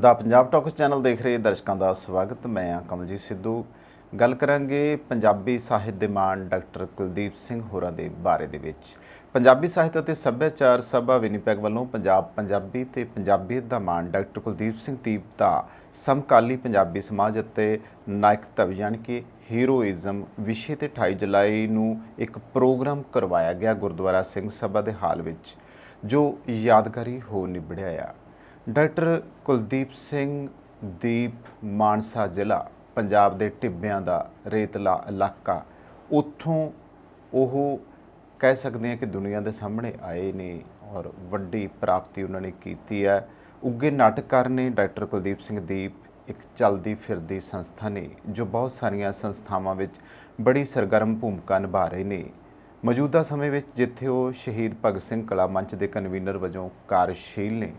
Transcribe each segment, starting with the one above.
ਦਾ Punjab talks channel ਦੇਖ ਰਹੇ ਦਰਸ਼ਕਾਂ ਦਾ ਸਵਾਗਤ। ਮੈਂ ਹਾਂ ਕਮਲਜੀਤ ਸਿੱਧੂ। ਗੱਲ ਕਰਾਂਗੇ ਪੰਜਾਬੀ ਸਾਹਿਤ ਦੇ ਮਾਣ ਡਾਕਟਰ ਕੁਲਦੀਪ ਸਿੰਘ ਹੋਰਾਂ ਦੇ ਬਾਰੇ ਦੇ ਵਿੱਚ। ਪੰਜਾਬੀ ਸਾਹਿਤ ਅਤੇ ਸੱਭਿਆਚਾਰ ਸਭਾ ਵਿਨੀਪੈਗ ਵੱਲੋਂ ਪੰਜਾਬ ਪੰਜਾਬੀ ਤੇ ਪੰਜਾਬੀਅਤ ਦਾ ਮਾਣ ਡਾਕਟਰ ਕੁਲਦੀਪ ਸਿੰਘ ਦੀਪ ਦਾ ਸਮਕਾਲੀ ਪੰਜਾਬੀ ਸਮਾਜ ਅਤੇ ਨਾਇਕਤਵ ਯਾਨੀ ਕਿ ਹੀਰੋਇਜ਼ਮ ਵਿਸ਼ੇ ਤੇ 28 ਜੁਲਾਈ ਨੂੰ ਇੱਕ ਪ੍ਰੋਗਰਾਮ ਕਰਵਾਇਆ ਗਿਆ ਗੁਰਦੁਆਰਾ ਸਿੰਘ ਸਭਾ ਦੇ ਹਾਲ ਵਿੱਚ, ਜੋ ਯਾਦਗਾਰੀ ਹੋ ਨਿਬੜਿਆ ਆ। ਡਾਕਟਰ ਕੁਲਦੀਪ ਸਿੰਘ ਦੀਪ ਮਾਨਸਾ ਜ਼ਿਲ੍ਹਾ ਪੰਜਾਬ ਦੇ ਟਿੱਬਿਆਂ ਦਾ ਰੇਤਲਾ ਇਲਾਕਾ। ਉੱਥੋਂ ਉਹ ਕਹਿ ਸਕਦੇ ਹਾਂ ਕਿ ਦੁਨੀਆ ਦੇ ਸਾਹਮਣੇ ਆਏ ਨੇ ਔਰ ਵੱਡੀ ਪ੍ਰਾਪਤੀ ਉਹਨਾਂ ਨੇ ਕੀਤੀ ਹੈ। ਉੱਗੇ ਨਾਟਕਕਾਰ ਨੇ ਡਾਕਟਰ ਕੁਲਦੀਪ ਸਿੰਘ ਦੀਪ ਇੱਕ ਚਲਦੀ ਫਿਰਦੀ ਸੰਸਥਾ ਨੇ, ਜੋ ਬਹੁਤ ਸਾਰੀਆਂ ਸੰਸਥਾਵਾਂ ਵਿੱਚ ਬੜੀ ਸਰਗਰਮ ਭੂਮਿਕਾ ਨਿਭਾ ਰਹੇ ਨੇ। ਮੌਜੂਦਾ ਸਮੇਂ ਵਿੱਚ ਜਿੱਥੇ ਉਹ ਸ਼ਹੀਦ ਭਗਤ ਸਿੰਘ ਕਲਾ ਮੰਚ ਦੇ ਕਨਵੀਨਰ ਵਜੋਂ ਕਾਰਜਸ਼ੀਲ ਨੇ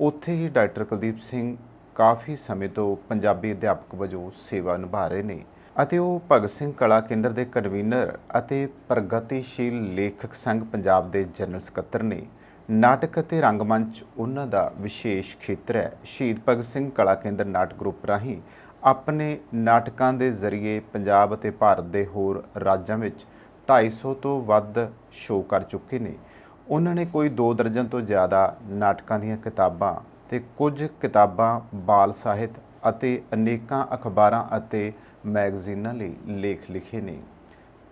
ਉੱਥੇ ਹੀ ਡਾਕਟਰ ਕੁਲਦੀਪ ਸਿੰਘ ਕਾਫੀ ਸਮੇਂ ਤੋਂ ਪੰਜਾਬੀ ਅਧਿਆਪਕ ਵਜੋਂ ਸੇਵਾ ਨਿਭਾ ਰਹੇ ਨੇ ਅਤੇ ਉਹ ਭਗਤ ਸਿੰਘ ਕਲਾ ਕੇਂਦਰ ਦੇ ਕਨਵੀਨਰ ਅਤੇ ਪ੍ਰਗਤੀਸ਼ੀਲ ਲੇਖਕ ਸੰਘ ਪੰਜਾਬ ਦੇ ਜਨਰਲ ਸਕੱਤਰ ਨੇ। ਨਾਟਕ ਅਤੇ ਰੰਗਮੰਚ ਉਹਨਾਂ ਦਾ ਵਿਸ਼ੇਸ਼ ਖੇਤਰ ਹੈ। ਸ਼ਹੀਦ ਭਗਤ ਸਿੰਘ ਕਲਾ ਕੇਂਦਰ ਨਾਟਕ ਗਰੁੱਪ ਰਾਹੀਂ ਆਪਣੇ ਨਾਟਕਾਂ ਦੇ ਜ਼ਰੀਏ ਪੰਜਾਬ ਅਤੇ ਭਾਰਤ ਦੇ ਹੋਰ ਰਾਜਾਂ ਵਿੱਚ 250 ਤੋਂ ਵੱਧ ਸ਼ੋਅ ਕਰ ਚੁੱਕੇ ਨੇ। ਉਹਨਾਂ ਨੇ ਕੋਈ 2 ਦਰਜਨ ਤੋਂ ਜ਼ਿਆਦਾ ਨਾਟਕਾਂ ਦੀਆਂ ਕਿਤਾਬਾਂ ਤੇ ਕੁਝ ਕਿਤਾਬਾਂ ਬਾਲ ਸਾਹਿਤ ਅਤੇ ਅਨੇਕਾਂ ਅਖਬਾਰਾਂ ਅਤੇ ਮੈਗਜ਼ੀਨਾਂ ਲਈ ਲੇਖ ਲਿਖੇ ਨੇ।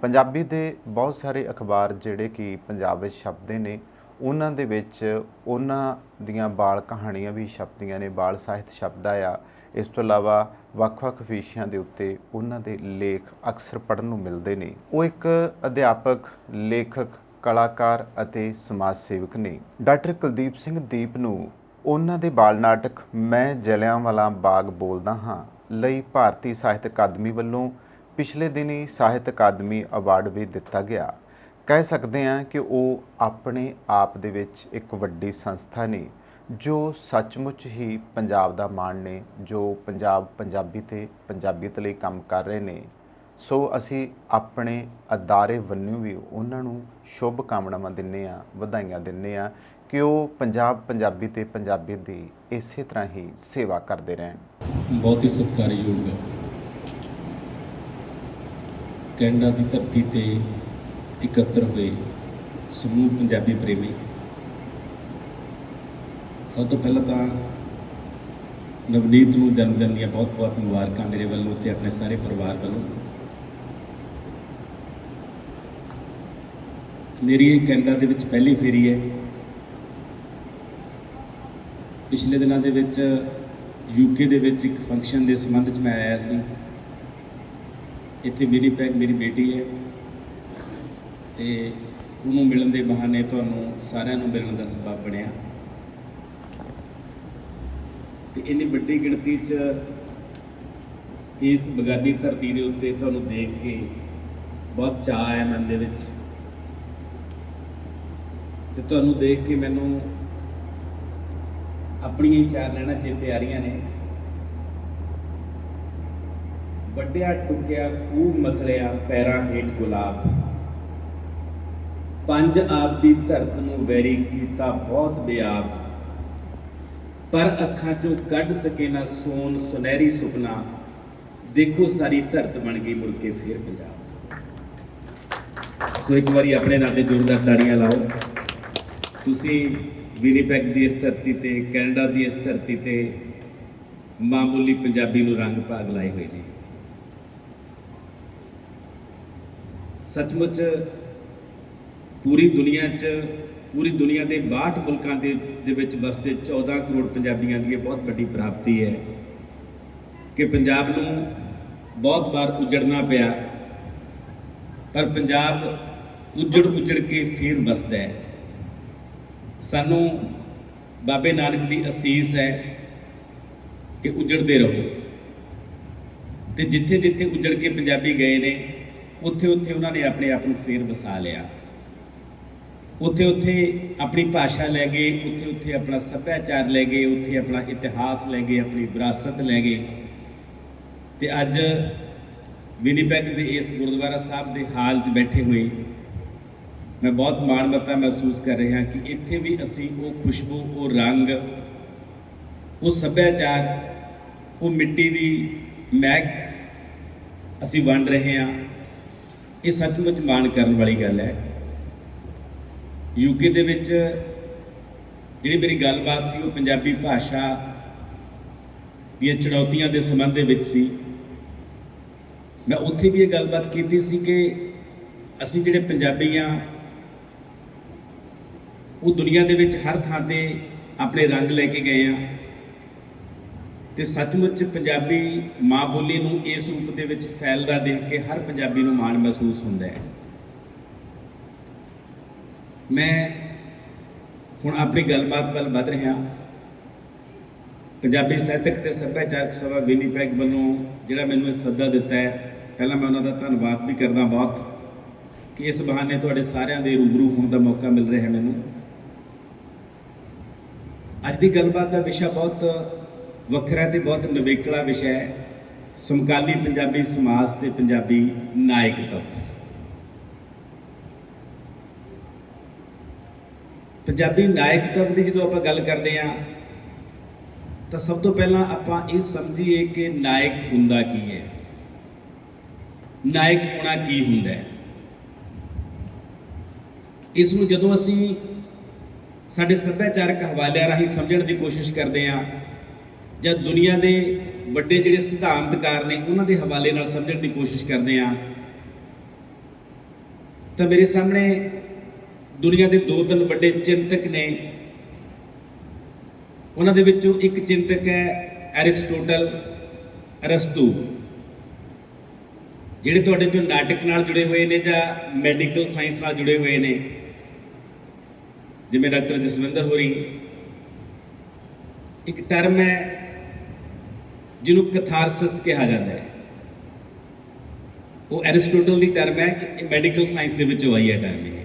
ਪੰਜਾਬੀ ਦੇ ਬਹੁਤ ਸਾਰੇ ਅਖਬਾਰ ਜਿਹੜੇ ਕਿ ਪੰਜਾਬ ਵਿੱਚ ਛਪਦੇ ਨੇ, ਉਹਨਾਂ ਦੇ ਵਿੱਚ ਉਹਨਾਂ ਦੀਆਂ ਬਾਲ ਕਹਾਣੀਆਂ ਵੀ ਛਪਦੀਆਂ ਨੇ, ਬਾਲ ਸਾਹਿਤ ਛਪਦਾ ਆ। ਇਸ ਤੋਂ ਇਲਾਵਾ ਵੱਖ-ਵੱਖ ਵਿਸ਼ਿਆਂ ਦੇ ਉੱਤੇ ਉਹਨਾਂ ਦੇ ਲੇਖ ਅਕਸਰ ਪੜ੍ਹਨ ਨੂੰ ਮਿਲਦੇ ਨੇ। ਉਹ ਇੱਕ ਅਧਿਆਪਕ, ਲੇਖਕ ਕਲਾਕਾਰ ਅਤੇ ਸਮਾਜ ਸੇਵਕ ਨੇ ਡਾਕਟਰ ਕੁਲਦੀਪ ਸਿੰਘ ਦੀਪ ਨੂੰ ਉਹਨਾਂ ਦੇ ਬਾਲ ਨਾਟਕ ਮੈਂ ਜਲਿਆਂਵਾਲਾ ਬਾਗ ਬੋਲਦਾ ਹਾਂ ਲਈ ਭਾਰਤੀ ਸਾਹਿਤ ਅਕਾਦਮੀ ਵੱਲੋਂ ਪਿਛਲੇ ਦਿਨੀ ਸਾਹਿਤ ਅਕਾਦਮੀ ਅਵਾਰਡ ਵੀ ਦਿੱਤਾ ਗਿਆ। ਕਹਿ ਸਕਦੇ ਹਾਂ ਕਿ ਉਹ ਆਪਣੇ ਆਪ ਦੇ ਵਿੱਚ ਇੱਕ ਵੱਡੀ ਸੰਸਥਾ ਨੇ ਜੋ ਸੱਚਮੁੱਚ ਹੀ ਪੰਜਾਬ ਦਾ ਮਾਣ ਨੇ, ਜੋ ਪੰਜਾਬ ਪੰਜਾਬੀ ਤੇ ਪੰਜਾਬੀਅਤ ਲਈ ਕੰਮ ਕਰ ਰਹੇ ਨੇ। ਸੋ ਅਸੀਂ ਆਪਣੇ ਅਦਾਰੇ ਵੱਲੋਂ ਵੀ ਉਹਨਾਂ ਨੂੰ ਸ਼ੁਭ ਕਾਮਨਾਵਾਂ ਦਿੰਨੇ ਆ ਵਧਾਈਆਂ ਦਿੰਨੇ ਆ ਕਿ ਉਹ ਪੰਜਾਬ, ਪੰਜਾਬੀ ਤੇ ਪੰਜਾਬੀ ਦੀ ਇਸੇ ਤਰ੍ਹਾਂ ਹੀ ਸੇਵਾ ਕਰਦੇ ਰਹਿਣ। ਬਹੁਤ ਹੀ ਸਤਿਕਾਰਯੋਗ ਹੈ। ਕੈਨੇਡਾ ਦੀ ਧਰਤੀ ਤੇ ਇਕੱਤਰ ਹੋਏ ਸਮੂਹ ਪੰਜਾਬੀ ਪ੍ਰੇਮੀ। ਸਭ ਤੋਂ ਪਹਿਲਾਂ ਤਾਂ ਨਵਨੀਤ ਨੂੰ ਜਨਮ ਦਿਨ ਦੀਆਂ ਬਹੁਤ-ਬਹੁਤ ਮੁਬਾਰਕਾਂ ਮੇਰੇ ਵੱਲੋਂ ਤੇ ਆਪਣੇ ਸਾਰੇ ਪਰਿਵਾਰ ਵੱਲੋਂ। ਮੇਰੀ ਇਹ ਕੈਨੇਡਾ ਦੇ ਵਿੱਚ ਪਹਿਲੀ ਫੇਰੀ ਹੈ। ਪਿਛਲੇ ਦਿਨਾਂ ਦੇ ਵਿੱਚ ਯੂਕੇ ਦੇ ਵਿੱਚ ਇੱਕ ਫੰਕਸ਼ਨ ਦੇ ਸੰਬੰਧ 'ਚ ਮੈਂ ਆਇਆ ਸੀ। ਇੱਥੇ ਮੇਰੀ ਪੈਗ ਮੇਰੀ ਬੇਟੀ ਹੈ ਤੇ ਉਹਨੂੰ ਮਿਲਣ ਦੇ ਬਹਾਨੇ ਤੁਹਾਨੂੰ ਸਾਰਿਆਂ ਨੂੰ ਮਿਲਣ ਦਾ ਸਬਬ ਬਣਿਆ। ਤੇ ਇੰਨੀ ਵੱਡੀ ਗਿਣਤੀ 'ਚ ਇਸ ਬਗਾਨੀ ਧਰਤੀ ਦੇ ਉੱਤੇ ਤੁਹਾਨੂੰ ਦੇਖ ਕੇ ਬਹੁਤ ਚਾਅ ਆਇਆ ਮਨ ਦੇ ਵਿੱਚ। ਤੇ ਤੁਹਾਨੂੰ ਦੇਖ ਕੇ ਮੈਨੂੰ ਆਪਣੀਆਂ ਹੀ ਚਾਰ ਲੈਣਾ ਚੇਤੇ ਆ ਰਹੀਆਂ ਨੇ। ਵੱਡਿਆ ਟੁਕਿਆ ਖੂਬ ਮਸਲਿਆ ਪੈਰਾਂ ਹੇਠ ਗੁਲਾਬ। ਪੰਜ ਆਪ ਦੀ ਧਰਤ ਨੂੰ ਵੈਰੀ ਕੀਤਾ ਬਹੁਤ ਬਿਆਬ। ਪਰ ਅੱਖਾਂ ਚੋਂ ਕੱਢ ਸਕੇ ਨਾ ਸੋਨ ਸੁਨਹਿਰੀ ਸੁਪਨਾ। ਦੇਖੋ ਸਾਰੀ ਧਰਤ ਬਣ ਗਈ ਮੁੜ ਕੇ ਫੇਰ ਪੰਜਾਬ। ਸੋ ਇੱਕ ਵਾਰੀ ਆਪਣੇ ਨਾਂ ਤੇ ਜ਼ੋਰਦਾਰ ਤਾੜੀਆਂ ਲਾਓ। ਤੁਸੀਂ ਵਿਨੀਪੈਗ ਦੀ ਇਸ ਧਰਤੀ ਤੇ, ਕੈਨੇਡਾ ਦੀ ਇਸ ਧਰਤੀ ਤੇ ਮਾਮੂਲੀ ਪੰਜਾਬੀ ਨੂੰ ਰੰਗ ਭਾਗ ਲਾਏ ਹੋਏ ਨੇ। ਸੱਚਮੁੱਚ ਪੂਰੀ ਦੁਨੀਆ 'ਚ, ਪੂਰੀ ਦੁਨੀਆ ਦੇ 62 ਮੁਲਕਾਂ ਦੇ ਦੇ ਵਿੱਚ ਵਸਦੇ 14 ਕਰੋੜ ਪੰਜਾਬੀਆਂ ਦੀ ਇਹ ਬਹੁਤ ਵੱਡੀ ਪ੍ਰਾਪਤੀ ਹੈ ਕਿ ਪੰਜਾਬ ਨੂੰ ਬਹੁਤ ਵਾਰ ਉਜੜਨਾ ਪਿਆ, ਪਰ ਪੰਜਾਬ ਉਜੜ ਉਜੜ ਕੇ ਫੇਰ ਵਸਦਾ ਹੈ। ਸਾਨੂੰ ਬਾਬੇ ਨਾਨਕ ਦੀ ਅਸੀਸ ਹੈ ਕਿ ਉਜੜਦੇ ਰਹੋ। ਤੇ ਜਿੱਥੇ ਜਿੱਥੇ ਉਜੜ ਕੇ ਪੰਜਾਬੀ ਗਏ ਨੇ ਉੱਥੇ ਉੱਥੇ ਉਹਨਾਂ ਨੇ ਆਪਣੇ ਆਪ ਨੂੰ ਫੇਰ ਵਸਾ ਲਿਆ। ਉੱਥੇ ਉੱਥੇ ਆਪਣੀ ਭਾਸ਼ਾ ਲੈ ਗਏ ਉੱਥੇ ਉੱਥੇ ਆਪਣਾ ਸੱਭਿਆਚਾਰ ਲੈ ਗਏ, ਉੱਥੇ ਆਪਣਾ ਇਤਿਹਾਸ ਲੈ ਗਏ, ਆਪਣੀ ਵਿਰਾਸਤ ਲੈ ਗਏ। ਤੇ ਅੱਜ ਵਿਨੀਪੈਗ ਦੇ ਇਸ ਗੁਰਦੁਆਰਾ ਸਾਹਿਬ ਦੇ ਹਾਲ 'ਚ ਬੈਠੇ ਹੋਏ ਮੈਂ ਬਹੁਤ ਮਾਣ ਮਾਣਮੱਤਾ ਮਹਿਸੂਸ ਕਰ ਰਿਹਾ ਕਿ ਇੱਥੇ ਵੀ ਅਸੀਂ ਉਹ ਖੁਸ਼ਬੂ, ਉਹ ਰੰਗ, ਉਹ ਸੱਭਿਆਚਾਰ, ਉਹ ਮਿੱਟੀ ਦੀ ਮਹਿਕ ਅਸੀਂ ਵੰਡ ਰਹੇ ਹਾਂ। ਇਹ ਸੱਚਮੁੱਚ ਮਾਣ ਕਰਨ ਵਾਲੀ ਗੱਲ ਹੈ। ਯੂਕੇ ਦੇ ਵਿੱਚ ਜਿਹੜੀ ਮੇਰੀ ਗੱਲਬਾਤ ਸੀ, ਉਹ ਪੰਜਾਬੀ ਭਾਸ਼ਾ ਦੀਆਂ ਚੁਣੌਤੀਆਂ ਦੇ ਸੰਬੰਧ ਦੇ ਵਿੱਚ ਸੀ। ਮੈਂ ਉੱਥੇ ਵੀ ਇਹ ਗੱਲਬਾਤ ਕੀਤੀ ਸੀ ਕਿ ਅਸੀਂ ਜਿਹੜੇ ਪੰਜਾਬੀ ਆ ਉਹ ਦੁਨੀਆ ਦੇ ਵਿੱਚ ਹਰ ਥਾਂ ਤੇ ਆਪਣੇ ਰੰਗ ਲੈ ਕੇ ਗਏ ਆ। ਤੇ ਸੱਚਮੁੱਚ ਪੰਜਾਬੀ ਮਾਂ ਬੋਲੀ ਨੂੰ ਇਸ ਰੂਪ ਦੇ ਵਿੱਚ ਫੈਲਦਾ ਦੇਖ ਕੇ ਹਰ ਪੰਜਾਬੀ ਨੂੰ ਮਾਣ ਮਹਿਸੂਸ ਹੁੰਦਾ ਹੈ। ਮੈਂ ਹੁਣ ਆਪਣੀ ਗੱਲਬਾਤ ਵੱਲ ਵਧ ਰਿਹਾ। ਪੰਜਾਬੀ ਸਾਹਿਤਕ ਤੇ ਸੱਭਿਆਚਾਰਕ ਸਭਾ ਵਿਨੀਪੈਗ ਵੱਲੋਂ ਜਿਹੜਾ ਮੈਨੂੰ ਇਹ ਸੱਦਾ ਦਿੱਤਾ ਹੈ, ਪਹਿਲਾਂ ਮੈਂ ਉਹਨਾਂ ਦਾ ਧੰਨਵਾਦ ਵੀ ਕਰਦਾ ਬਹੁਤ ਕਿ ਇਸ ਬਹਾਨੇ ਤੁਹਾਡੇ ਸਾਰਿਆਂ ਦੇ ਰੂਬਰੂ ਹੋਣ ਦਾ ਮੌਕਾ ਮਿਲ ਰਿਹਾ ਹੈ ਮੈਨੂੰ। ਅੱਜ ਦੀ ਗੱਲਬਾਤ ਦਾ ਵਿਸ਼ਾ ਬਹੁਤ ਵੱਖਰਾ ਤੇ ਬਹੁਤ ਨਵੇਕਲਾ ਵਿਸ਼ਾ ਹੈ। ਸਮਕਾਲੀ ਪੰਜਾਬੀ ਸਮਾਜ ਤੇ ਪੰਜਾਬੀ ਨਾਇਕਤਵ ਪੰਜਾਬੀ ਨਾਇਕਤਵ ਦੀ ਜਦੋਂ ਆਪਾਂ ਗੱਲ ਕਰਦੇ ਹਾਂ, ਤਾਂ ਸਭ ਤੋਂ ਪਹਿਲਾਂ ਆਪਾਂ ਇਹ ਸਮਝੀਏ ਕਿ ਨਾਇਕ ਹੁੰਦਾ ਕੀ ਹੈ। ਨਾਇਕ ਹੋਣਾ ਕੀ ਹੁੰਦਾ ਹੈ? ਇਸ ਨੂੰ ਜਦੋਂ ਅਸੀਂ ਸਾਡੇ ਸੱਭਿਆਚਾਰਕ ਹਵਾਲਿਆਂ ਰਾਹੀਂ ਸਮਝਣ ਦੀ ਕੋਸ਼ਿਸ਼ ਕਰਦੇ ਹਾਂ ਜਾਂ ਦੁਨੀਆ ਦੇ ਵੱਡੇ ਜਿਹੜੇ ਸਿਧਾਂਤਕਾਰ ਨੇ, ਉਹਨਾਂ ਦੇ ਹਵਾਲੇ ਨਾਲ ਸਮਝਣ ਦੀ ਕੋਸ਼ਿਸ਼ ਕਰਦੇ ਹਾਂ। ਤਾਂ ਮੇਰੇ ਸਾਹਮਣੇ ਦੁਨੀਆ ਦੇ ਦੋ ਤਿੰਨ ਵੱਡੇ ਚਿੰਤਕ ਨੇ। ਉਹਨਾਂ ਦੇ ਵਿੱਚੋਂ ਇੱਕ ਚਿੰਤਕ ਹੈ ਐਰਿਸਟੋਟਲ ਅਰਸਤੂ, ਜਿਹੜੇ ਤੁਹਾਡੇ ਤੋਂ ਨਾਟਕ ਨਾਲ ਜੁੜੇ ਹੋਏ ਨੇ ਜਾਂ ਮੈਡੀਕਲ ਸਾਇੰਸ ਨਾਲ ਜੁੜੇ ਹੋਏ ਨੇ। ਜਿਵੇਂ ਡਾਕਟਰ ਜਸਵਿੰਦਰ ਹੋਰੀ, ਇੱਕ ਟਰਮ ਹੈ ਜਿਹਨੂੰ ਕਥਾਰਸਿਸ ਕਿਹਾ ਜਾਂਦਾ ਹੈ। ਉਹ ਐਰਿਸਟੋਟਲ ਦੀ ਟਰਮ ਹੈ ਕਿ ਮੈਡੀਕਲ ਸਾਇੰਸ ਦੇ ਵਿੱਚੋਂ ਆਈ ਹੈ ਟਰਮ ਇਹ।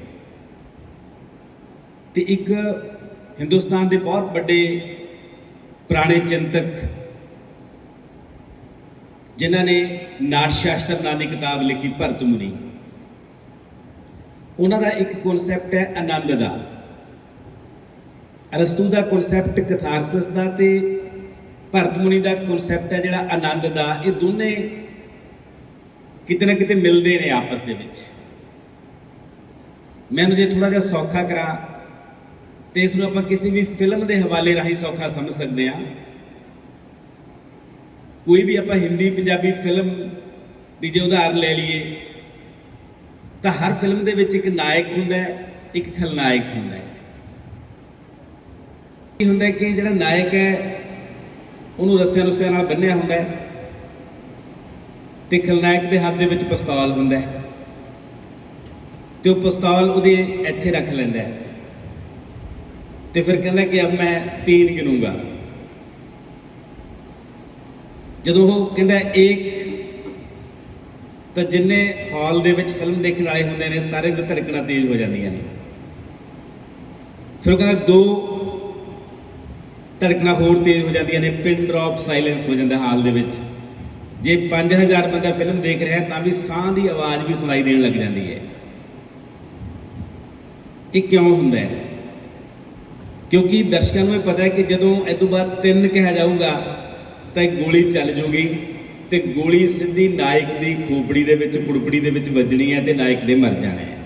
ਤੇ ਇੱਕ ਹਿੰਦੁਸਤਾਨ ਦੇ ਬਹੁਤ ਵੱਡੇ ਪੁਰਾਣੇ ਚਿੰਤਕ, ਜਿਨ੍ਹਾਂ ਨੇ ਨਾਟ ਸ਼ਾਸਤਰ ਨਾਂ ਦੀ ਕਿਤਾਬ ਲਿਖੀ ਭਰਤ ਮੁਨੀ, ਉਹਨਾਂ ਦਾ ਇੱਕ ਕਨਸੈਪਟ ਹੈ ਆਨੰਦ ਦਾ। ਅਰਸਤੂ ਦਾ ਕਨਸੈਪਟ ਕਥਾਰਸਿਸ ਦਾ ਤੇ ਭਰਤਮੁਨੀ ਦਾ ਕਨਸੈਪਟ ਹੈ ਜਿਹੜਾ ਆਨੰਦ ਦਾ, ਇਹ ਦੋਨੇ ਕਿਤੇ ਨਾ ਕਿਤੇ ਮਿਲਦੇ ਨੇ ਆਪਸ ਦੇ ਵਿੱਚ। ਮੈਨੂੰ ਜੇ ਥੋੜਾ ਜਿਹਾ ਸੌਖਾ ਕਰਾਂ, ਤੇ ਇਸ ਨੂੰ ਆਪਾਂ ਕਿਸੇ ਵੀ ਫਿਲਮ ਦੇ ਹਵਾਲੇ ਰਾਹੀਂ ਸੌਖਾ ਸਮਝ ਸਕਦੇ ਹਾਂ। ਕੋਈ ਵੀ ਆਪਾਂ ਹਿੰਦੀ, ਪੰਜਾਬੀ ਫਿਲਮ ਦੀ ਜੇ ਉਦਾਹਰਨ ਲੈ ਲਈਏ, ਤਾਂ ਹਰ ਫਿਲਮ ਦੇ ਵਿੱਚ ਇੱਕ ਨਾਇਕ ਹੁੰਦਾ ਹੈ, ਇੱਕ ਖਲਨਾਇਕ ਹੁੰਦਾ ਹੈ। ਕੀ ਹੁੰਦਾ ਕਿ ਜਿਹੜਾ ਨਾਇਕ ਹੈ, ਉਹਨੂੰ ਰੱਸਿਆਂ ਰੁੱਸਿਆਂ ਨਾਲ ਬੰਨਿਆ ਹੁੰਦਾ ਹੈ। ਤੇ ਖਲਨਾਇਕ ਦੇ ਹੱਥ ਦੇ ਵਿੱਚ ਪਿਸਤੌਲ ਹੁੰਦਾ ਹੈ। ਤੇ ਉਹ ਪਿਸਤੌਲ ਉਹਦੇ ਇੱਥੇ ਰੱਖ ਲੈਂਦਾ ਹੈ। ਤੇ ਫਿਰ ਕਹਿੰਦਾ ਕਿ ਅਬ ਮੈਂ ਤੀਨ ਗਿਣੂੰਗਾ। ਜਦੋਂ ਉਹ ਕਹਿੰਦਾ ਇੱਕ ਤਾਂ ਜਿੰਨੇ ਹਾਲ ਦੇ ਵਿੱਚ ਫਿਲਮ ਦੇਖਣ ਵਾਲੇ ਹੁੰਦੇ ਨੇ, ਸਾਰੇ ਦੇ ਧੜਕਣਾਂ ਤੇਜ਼ ਹੋ ਜਾਂਦੀਆਂ ਨੇ। ਫਿਰ ਉਹ ਕਹਿੰਦਾ, ਦੋ ਧੜਕਣਾਂ ਹੋਰ ਤੇਜ਼ ਹੋ ਜਾਂਦੀਆਂ ਨੇ ਪਿਨ ਡ੍ਰੌਪ ਸਾਇਲੈਂਸ ਹੋ ਜਾਂਦਾ ਹਾਲ ਦੇ ਵਿੱਚ। ਜੇ 5000 ਬੰਦਾ ਫਿਲਮ ਦੇਖ ਰਿਹਾ ਤਾਂ ਵੀ ਸਾਹ ਦੀ ਆਵਾਜ਼ ਵੀ ਸੁਣਾਈ ਦੇਣ ਲੱਗ ਜਾਂਦੀ ਹੈ। ਇਹ ਕਿਉਂ ਹੁੰਦਾ ਹੈ? ਕਿਉਂਕਿ ਦਰਸ਼ਕਾਂ ਨੂੰ ਇਹ ਪਤਾ ਹੈ ਕਿ ਜਦੋਂ ਇਹ ਤੋਂ ਬਾਅਦ ਤਿੰਨ ਕਿਹਾ ਜਾਊਗਾ, ਤਾਂ ਇਹ ਗੋਲੀ ਚੱਲ ਜੂਗੀ ਤੇ ਗੋਲੀ ਸਿੱਧੀ ਨਾਇਕ ਦੀ ਖੋਪੜੀ ਦੇ ਵਿੱਚ, ਪੁੜਪੜੀ ਦੇ ਵਿੱਚ ਵੱਜਣੀ ਹੈ ਤੇ ਨਾਇਕ ਨੇ ਮਰ ਜਾਣਾ ਹੈ।